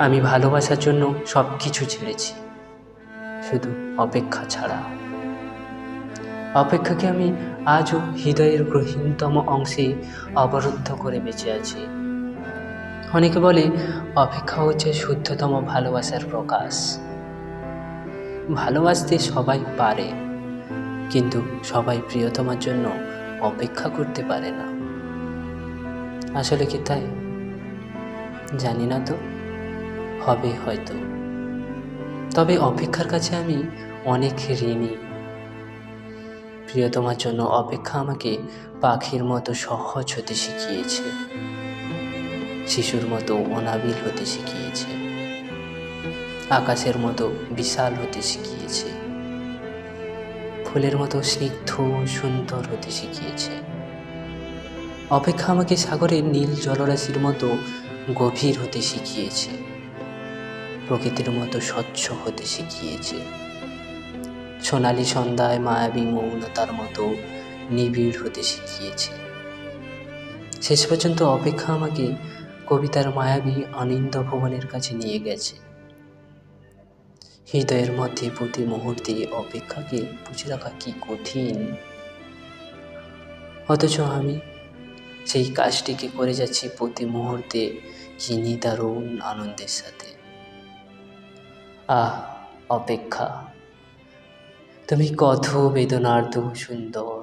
আমি ভালোবাসার জন্য সব কিছু ছেড়েছি। শুধু অপেক্ষা ছাড়া। অপেক্ষাকে আমি আজও হৃদয়ের গ্রহীনতম অংশে অবরুদ্ধ করে বেঁচে আছি। অনেকে বলে, অপেক্ষা হচ্ছে শুদ্ধতম ভালোবাসার প্রকাশ। ভালোবাসতে সবাই পারে, কিন্তু সবাই প্রিয়তমার জন্য অপেক্ষা করতে পারে না। আসলে কি তাই? জানি না তো। হবে হয়তো। তবে অপেক্ষার কাছে আমি অনেক ঋণী। প্রিয়তমার জন্য অপেক্ষা আমাকে পাখির মতো সহজ হতে শিখিয়েছে। শিশুর মতো অনাবিল হতে শিখিয়েছে। আকাশের মতো বিশাল হতে শিখিয়েছে। ফুলের মতো স্নিগ্ধ, সুন্দর হতে শিখিয়েছে। অপেক্ষা আমাকে সাগরের নীল জলরাশির মতো গভীর হতে শিখিয়েছে। প্রকৃতির মতো স্বচ্ছ হতে শিখিয়েছে। সোনালি সন্ধ্যায় মায়াবী মৌনতার মতো নিবিড় হতে শিখিয়েছে। শেষ পর্যন্ত অপেক্ষা আমাকে কবিতার মায়াবী অনিন্দ ভবনের কাছে নিয়ে গেছে। হৃদয়ের মধ্যে প্রতি মুহূর্তে অপেক্ষাকে বুঝে রাখা কি কঠিন। অথচ আমি সেই কাজটিকে করে যাচ্ছি প্রতি মুহূর্তে কি নিদারুণ আনন্দের সাথে। আহ অপেক্ষা। তুমি কত বেদনার্ধ সুন্দর